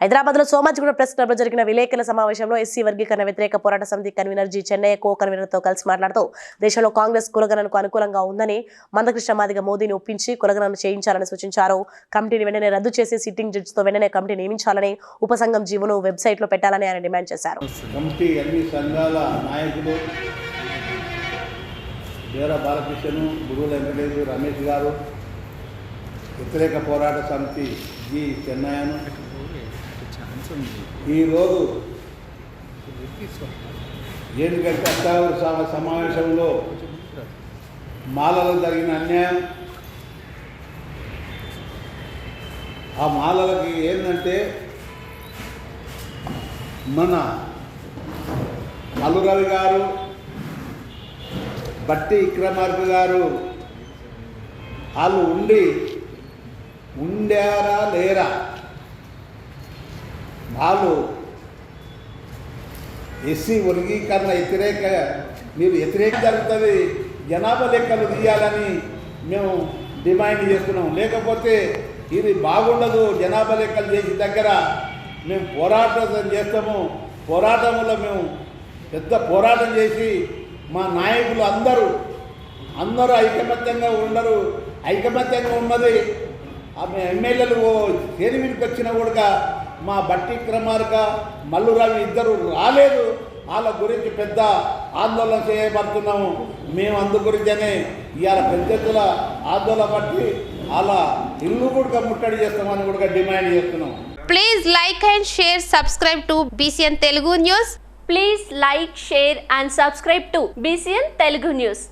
హైదరాబాద్లో సోమాజిగూడ ప్రెస్ క్లబ్లో జరిగిన విలేకరుల సమావేశంలో ఎస్సీ వర్గీకరణ వ్యతిరేక పోరాట సమితి కన్వీనర్ జి చెన్నయ్య కో కన్వీనర్తో కలిసి మాట్లాడుతూ దేశంలో కాంగ్రెస్ కులగణనకు అనుకూలంగా ఉందని మందకృష్ణ మాదిగ మోదీని ఒప్పించి కులగణను చేయించాలని సూచించారు. కమిటీని వెంటనే రద్దు చేసి సిట్టింగ్ జడ్జితో వెంటనే కమిటీ నియమించాలని ఉపసంఘం జీవోను వెబ్సైట్లో పెట్టాలని ఆయన డిమాండ్ చేశారు. కమిటీ అన్ని సంఘాల నాయకులు బాలకృష్ణను గురువుల వెంకటేశ్వర రమేష్ గారు వ్యతిరేక పోరాట సమితి జి చెన్నయ్యను ఈరోజు ఎందుకంటే అష్టావర సభ సమావేశంలో మాలలో జరిగిన అన్యాయం. ఆ మాలలకి ఏంటంటే మన మల్లురవి గారు బట్టి విక్రమార్క గారు వాళ్ళు ఉండి ఉండారా లేరా? వాళ్ళు ఎస్సీ వర్గీకరణ వ్యతిరేక మీరు వ్యతిరేక జరుగుతుంది. జనాభా లెక్కలు తీయాలని మేము డిమాండ్ చేస్తున్నాం. లేకపోతే ఇది బాగుండదు. జనాభా లెక్కలు చేసి దగ్గర మేము పోరాటం చేస్తాము. పోరాటంలో మేము పెద్ద పోరాటం చేసి మా నాయకులు అందరూ అందరూ ఐకమత్యంగా ఉండరు. ఐకమత్యంగా ఉన్నది. ఆమె ఎమ్మెల్యేలు చేరిమిడికి వచ్చిన కూడా మా బట్టి క్రమార్క మల్లురావి ఇద్దరు రాలేదు. వాళ్ళ గురించి పెద్ద ఆందోళన చేయబడుతున్నాము. మేము అందు గురించనే ఇవాళ పెద్ద ఆందోళన బట్టి వాళ్ళ ఇల్లు కూడా ముట్టడి చేస్తామని కూడా డిమాండ్ చేస్తున్నాం. Please like and share subscribe to BCN Telugu news please like share and subscribe to BCN Telugu news